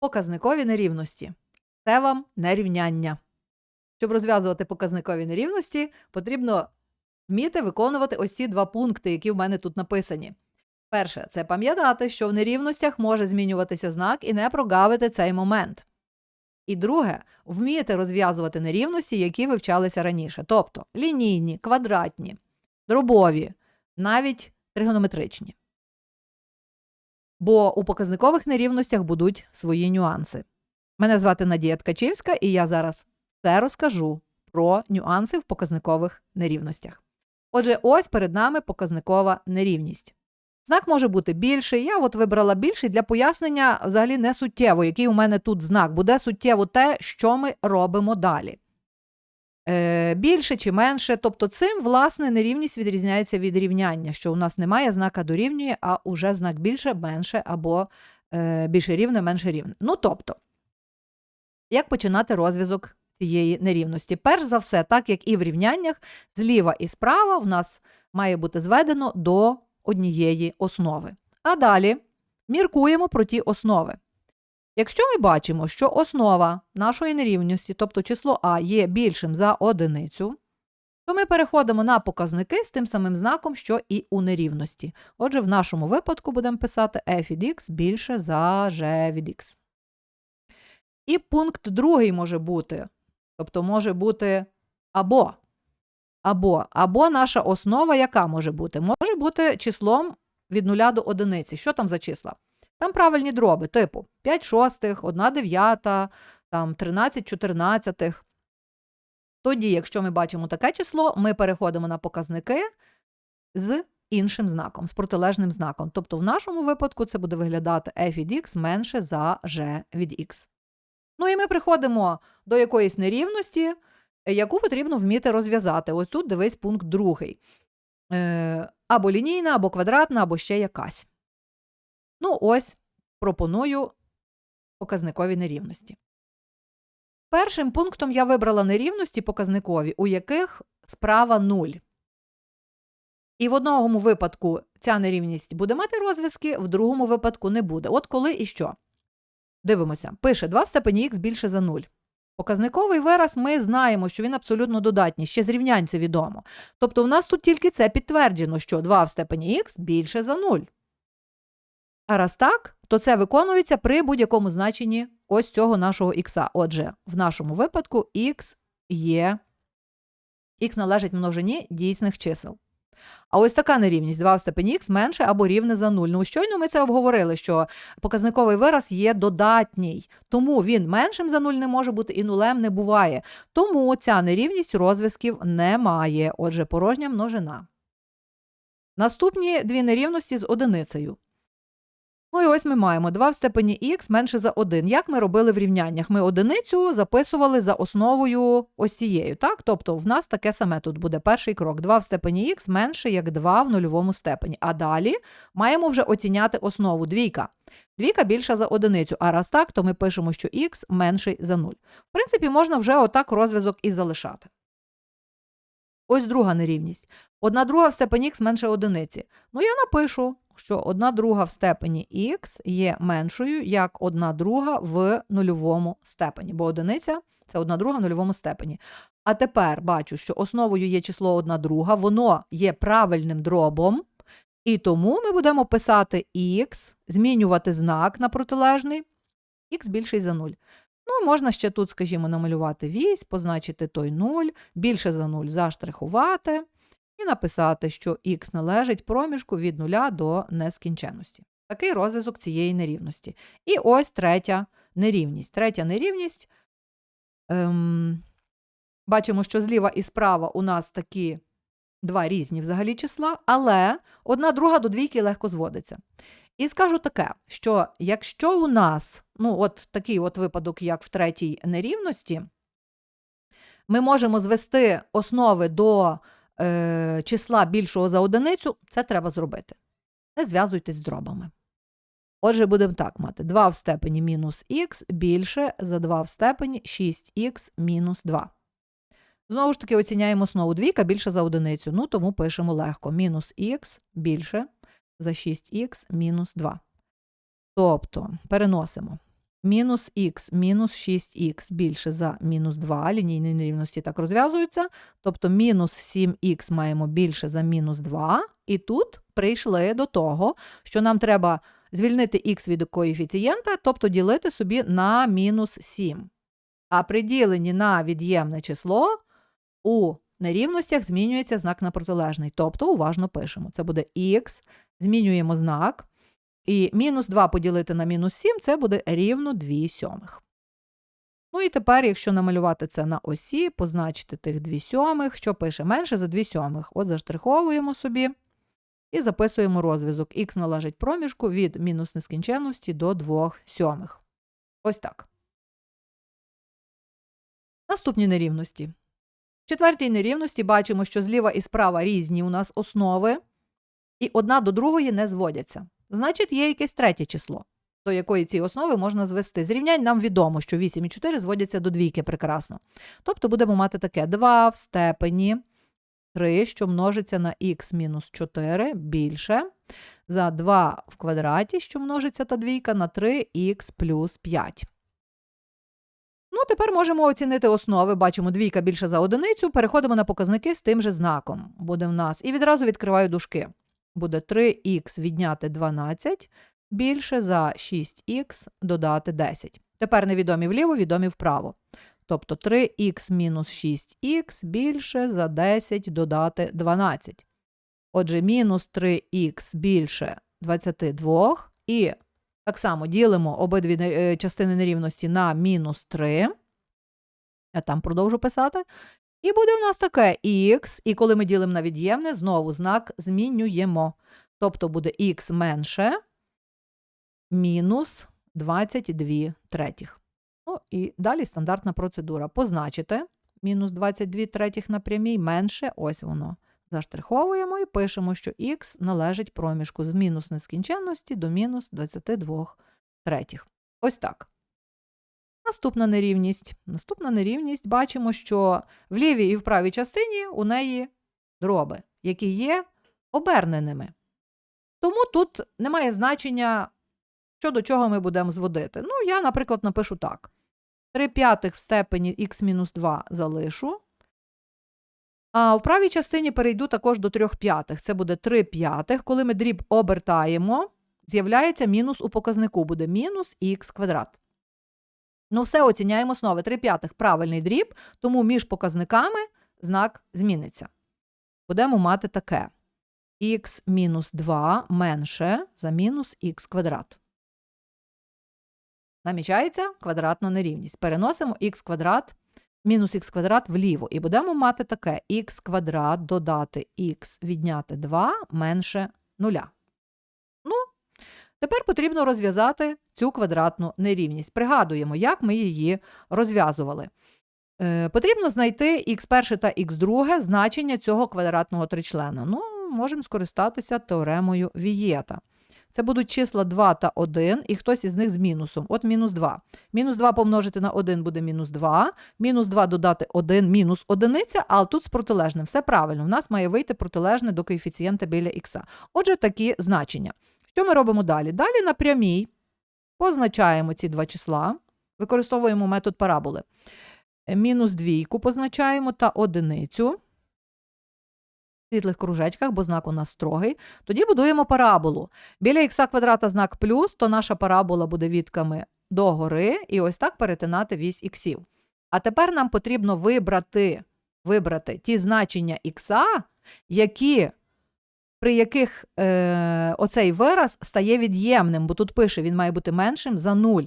Показникові нерівності. Це вам не рівняння. Щоб розв'язувати показникові нерівності, потрібно вміти виконувати ось ці два пункти, які в мене тут написані. Перше, це пам'ятати, що в нерівностях може змінюватися знак і не прогавити цей момент. І друге, вміти розв'язувати нерівності, які вивчалися раніше, тобто лінійні, квадратні, дробові, навіть тригонометричні. Бо у показникових нерівностях будуть свої нюанси. Мене звати Надія Ткачівська, і я зараз все розкажу про нюанси в показникових нерівностях. Отже, ось перед нами показникова нерівність. Знак може бути більший. Я от вибрала більший для пояснення взагалі не суттєво, який у мене тут знак. Буде суттєво те, що ми робимо далі. Е, більше чи менше. Тобто цим, власне, нерівність відрізняється від рівняння, що у нас немає знака дорівнює, а уже знак більше, менше або е, більше рівне, менше рівне. Ну тобто, як починати розв'язок цієї нерівності? Перш за все, так як і в рівняннях, зліва і справа в нас має бути зведено до однієї основи. А далі міркуємо про ті основи. Якщо ми бачимо, що основа нашої нерівності, тобто число А, є більшим за одиницю, то ми переходимо на показники з тим самим знаком, що і у нерівності. Отже, в нашому випадку будемо писати f від x більше за g від x. І пункт другий може бути, тобто може бути або. Або, або наша основа, яка може бути? Може бути числом від 0 до одиниці. Що там за числа? Там правильні дроби, типу 5 шостих, 1 дев'ята, там 13 чотирнадцятих. Тоді, якщо ми бачимо таке число, ми переходимо на показники з іншим знаком, з протилежним знаком. Тобто, в нашому випадку це буде виглядати f від x менше за g від x. Ну і ми приходимо до якоїсь нерівності, яку потрібно вміти розв'язати. Ось тут дивись пункт другий. Е, або лінійна, або квадратна, або ще якась. Ну, ось пропоную показникові нерівності. Першим пунктом я вибрала нерівності показникові, у яких справа 0. І в одному випадку ця нерівність буде мати розв'язки, в другому випадку не буде. От коли і що? Дивимося. Пише 2 в степені х більше за 0. Показниковий вираз ми знаємо, що він абсолютно додатній, ще з це відомо. Тобто в нас тут тільки це підтверджено, що 2 в степені х більше за 0. А раз так, то це виконується при будь-якому значенні ось цього нашого х. Отже, в нашому випадку х є х належить множині дійсних чисел. А ось така нерівність 2 в степені х менше або рівне за 0. Ну, щойно ми це обговорили, що показниковий вираз є додатній, тому він меншим за 0 не може бути і нулем не буває. Тому ця нерівність розв'язків не має. Отже, порожня множина. Наступні дві нерівності з одиницею. Ну і ось ми маємо 2 в степені х менше за 1. Як ми робили в рівняннях? Ми одиницю записували за основою ось цією. Так? Тобто в нас таке саме тут буде перший крок. 2 в степені х менше, як 2 в нульовому степені. А далі маємо вже оціняти основу. Двійка. Двійка більша за одиницю. А раз так, то ми пишемо, що х менший за 0. В принципі, можна вже отак розв'язок і залишати. Ось друга нерівність. Одна друга в степені х менше одиниці. Ну, я напишу, що одна друга в степені х є меншою, як одна друга в нульовому степені, бо одиниця це одна друга в нульовому степені. А тепер бачу, що основою є число одна друга, воно є правильним дробом, і тому ми будемо писати х, змінювати знак на протилежний, х більший за 0. Ну, можна ще тут, скажімо, намалювати вісь, позначити той 0, більше за 0 заштрихувати і написати, що х належить проміжку від 0 до нескінченності. Такий розв'язок цієї нерівності. І ось третя нерівність. Третя нерівність. Ем, бачимо, що зліва і справа у нас такі два різні взагалі числа, але одна друга до двійки легко зводиться. І скажу таке, що якщо у нас, ну, от такий от випадок, як в третій нерівності, ми можемо звести основи до е, числа більшого за одиницю, це треба зробити. Не зв'язуйтесь з дробами. Отже, будемо так мати: 2 в степені мінус х більше за 2 в степені 6х мінус 2. Знову ж таки, оціняємо основу двійка більше за одиницю, ну тому пишемо легко. Мінус х більше за 6х мінус 2. Тобто переносимо. Мінус х мінус 6х більше за мінус 2, лінійні нерівності так розв'язуються. Тобто мінус 7х маємо більше за мінус 2. І тут прийшли до того, що нам треба звільнити х від коефіцієнта, тобто ділити собі на мінус 7. А при діленні на від'ємне число у нерівностях змінюється знак на протилежний. Тобто уважно пишемо. Це буде х, змінюємо знак. І мінус 2 поділити на мінус 7 це буде рівно 2 сьомих. Ну і тепер, якщо намалювати це на осі, позначити тих 2 сьомих, що пише менше за 2 сьомих. От заштриховуємо собі і записуємо розв'язок. Х належить проміжку від мінус нескінченності до 2 сьомих. Ось так. Наступні нерівності. В четвертій нерівності бачимо, що зліва і справа різні у нас основи, і одна до другої не зводяться. Значить, є якесь третє число, до якої ці основи можна звести. З рівнянь нам відомо, що 8 і 4 зводяться до двійки прекрасно. Тобто будемо мати таке 2 в степені 3, що множиться на х мінус 4 більше, за 2 в квадраті, що множиться та двійка, на 3х плюс 5. Ну, тепер можемо оцінити основи. Бачимо двійка більше за одиницю. Переходимо на показники з тим же знаком. Буде в нас. І відразу відкриваю дужки. Буде 3х відняти 12 більше за 6х додати 10. Тепер невідомі вліво, відомі вправо. Тобто 3х мінус 6х більше за 10 додати 12. Отже, мінус 3х більше 22. І так само ділимо обидві е, частини нерівності на мінус 3. Я там продовжу писати. І буде у нас таке х, і коли ми ділимо на від'ємне, знову знак змінюємо. Тобто буде х менше мінус 22 третіх. Ну і далі стандартна процедура. Позначити мінус 22 третіх на прямій менше, ось воно. Заштриховуємо і пишемо, що х належить проміжку з мінус нескінченності до мінус 22 третіх. Ось так. Наступна нерівність. Наступна нерівність бачимо, що в лівій і в правій частині у неї дроби, які є оберненими. Тому тут немає значення, що до чого ми будемо зводити. Ну, я, наприклад, напишу так: 3 п'ятих в степені х-2 залишу. А в правій частині перейду також до 3 п'ятих. Це буде 3 п'ятих. Коли ми дріб обертаємо, з'являється мінус у показнику, буде мінус х квадрат. Ну, все оціняємо основи. 3 п'ятих правильний дріб, тому між показниками знак зміниться. Будемо мати таке х мінус 2 менше за мінус х квадрат. Намічається квадратна нерівність. Переносимо х квадрат мінус х квадрат вліво. І будемо мати таке х квадрат додати х відняти 2 менше 0. Тепер потрібно розв'язати цю квадратну нерівність. Пригадуємо, як ми її розв'язували. Е, Потрібно знайти х1 та х2 значення цього квадратного тричлена. Ну, можемо скористатися теоремою Вієта. Це будуть числа 2 та 1, і хтось із них з мінусом. От мінус 2. Мінус 2 помножити на 1 буде мінус 2. Мінус 2 додати 1 мінус одиниця, але тут з протилежним. Все правильно. В нас має вийти протилежне до коефіцієнта біля х. Отже, такі значення. Що ми робимо далі? Далі на прямій позначаємо ці два числа, використовуємо метод параболи. Мінус двійку позначаємо та одиницю в світлих кружечках, бо знак у нас строгий. Тоді будуємо параболу. Біля х квадрата знак плюс, то наша парабола буде відками догори, і ось так перетинати вісь іксів. А тепер нам потрібно вибрати вибрати ті значення х, які, при яких е, оцей вираз стає від'ємним, бо тут пише, він має бути меншим за 0.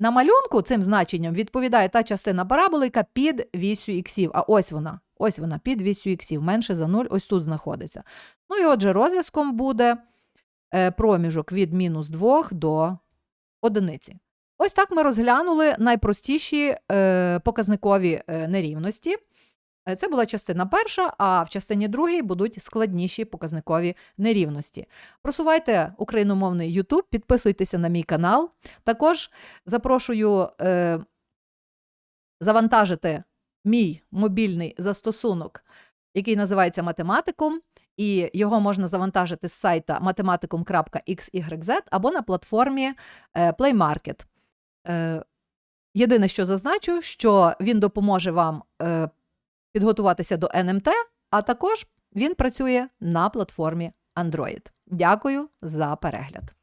На малюнку цим значенням відповідає та частина параболи, яка під вісю іксів. А ось вона. Ось вона під вісю іксів, менше за 0, ось тут знаходиться. Ну і отже, розв'язком буде е, проміжок від мінус 2 до одиниці. Ось так ми розглянули найпростіші е, показникові е, нерівності. Е, це була частина перша, а в частині другій будуть складніші показникові нерівності. Просувайте україномовний YouTube, підписуйтеся на мій канал. Також запрошую е, завантажити мій мобільний застосунок, який називається Математикум, і його можна завантажити з сайта mathematicum.xyz або на платформі е, Play Market. Е, єдине, що зазначу, що він допоможе вам підготуватися до НМТ, а також він працює на платформі Android. Дякую за перегляд.